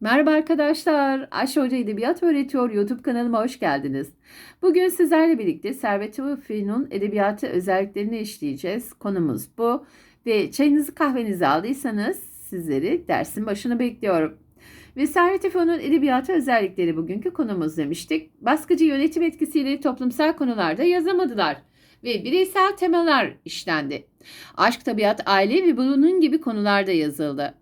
Merhaba arkadaşlar. Ayşe Hoca Edebiyat Öğretiyor YouTube kanalıma hoş geldiniz. Bugün sizlerle birlikte Servet Tevfik'in edebiyatı özelliklerini işleyeceğiz. Konumuz bu ve çayınızı kahvenizi aldıysanız sizleri dersin başına bekliyorum. Ve Servet Tevfik'in edebiyatı özellikleri bugünkü konumuz demiştik. Baskıcı yönetim etkisiyle toplumsal konularda yazamadılar ve bireysel temalar işlendi. Aşk, tabiat, aile ve bunun gibi konularda yazıldı.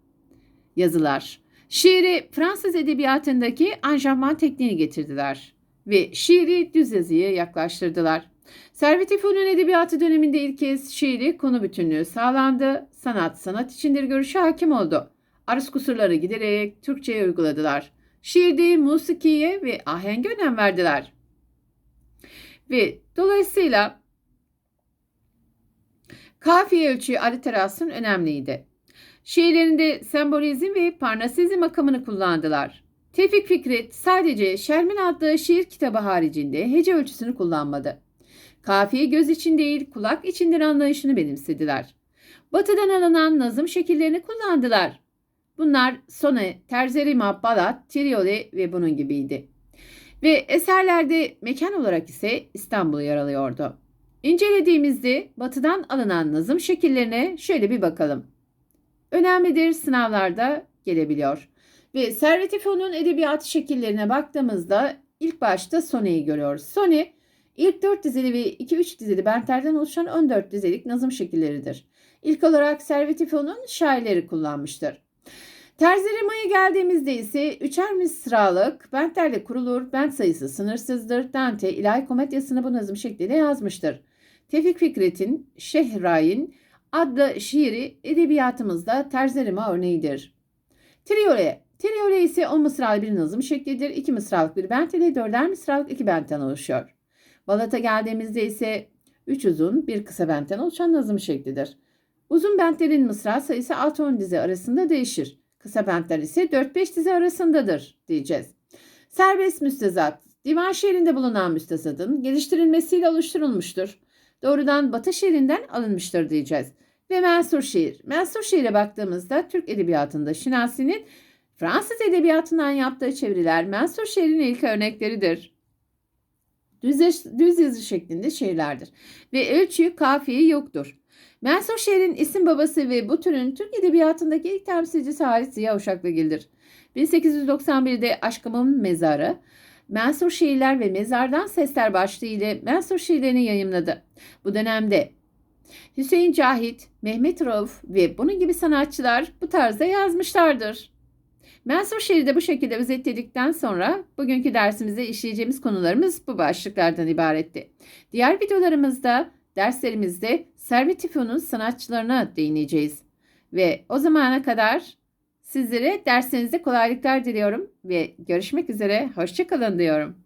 Yazılar. Şiiri Fransız edebiyatındaki anjanman tekniğini getirdiler ve şiiri düz yazıya yaklaştırdılar. Servet İfün'ün edebiyatı döneminde ilk kez şiiri konu bütünlüğü sağlandı. Sanat sanat içindir görüşü hakim oldu. Arız kusurları giderek Türkçe'ye uyguladılar. Şiirde musikiye ve ahenge önem verdiler. Ve dolayısıyla kafiye ölçüyü aliterasyon önemliydi. Şiirlerinde sembolizm ve parnasizm akımını kullandılar. Tevfik Fikret sadece Şermin adlı şiir kitabı haricinde hece ölçüsünü kullanmadı. Kafiye göz için değil kulak içindir anlayışını benimsediler. Batıdan alınan nazım şekillerini kullandılar. Bunlar sone, terzerima, balat, triole ve bunun gibiydi. Ve eserlerde mekan olarak ise İstanbul yer alıyordu. İncelediğimizde batıdan alınan nazım şekillerine şöyle bir bakalım önemlidir sınavlarda gelebiliyor. Ve Servet-i Fünun edebiyatı şekillerine baktığımızda ilk başta Sone'yi görüyoruz. Sone ilk 4 dizeli ve 2-3 dizeli bentlerden oluşan 14 dizelik nazım şekilleridir. İlk olarak Servet-i Fünun şairleri kullanmıştır. Terzirima'ya geldiğimizde ise üçer mısralık bentlerle kurulur, bent sayısı sınırsızdır. Dante ilahi komedyasını bu nazım şekliyle yazmıştır. Tevfik Fikret'in, Şehray'in, adlı şiiri edebiyatımızda terzerime örneğidir. Triole Triole ise 10 mısralı bir nazım şeklidir. 2 mısralık bir bent ile 4'er mısralık 2 bentten oluşuyor. Balat'a geldiğimizde ise 3 uzun bir kısa bentten oluşan nazım şeklidir. Uzun bentlerin mısra sayısı 6-10 dize arasında değişir. Kısa bentler ise 4-5 dize arasındadır diyeceğiz. Serbest müstezat, divan şiirinde bulunan müstezatın geliştirilmesiyle oluşturulmuştur. Doğrudan Batı şiirinden alınmıştır diyeceğiz ve mensur şiir. Mensur şiire baktığımızda Türk edebiyatında Şinasi'nin Fransız edebiyatından yaptığı çeviriler mensur şiirin ilk örnekleridir. Düz, düz yazı şeklinde şiirlerdir ve ölçü kafiye yoktur. Mensur şiirin isim babası ve bu türün Türk edebiyatındaki ilk temsilcisi Halis Ziya Uşaklıgil'dir. 1891'de Aşkımın Mezarı, Mensur Şiirler ve Mezardan Sesler başlığı ile Mensur şiirlerini yayımladı. Bu dönemde Hüseyin Cahit, Mehmet Rauf ve bunun gibi sanatçılar bu tarzda yazmışlardır. Mensur şiiri de bu şekilde özetledikten sonra bugünkü dersimizde işleyeceğimiz konularımız bu başlıklardan ibaretti. Diğer videolarımızda derslerimizde Servet Tifon'un sanatçılarına değineceğiz. Ve o zamana kadar sizlere derslerinizde kolaylıklar diliyorum ve görüşmek üzere, hoşçakalın diyorum.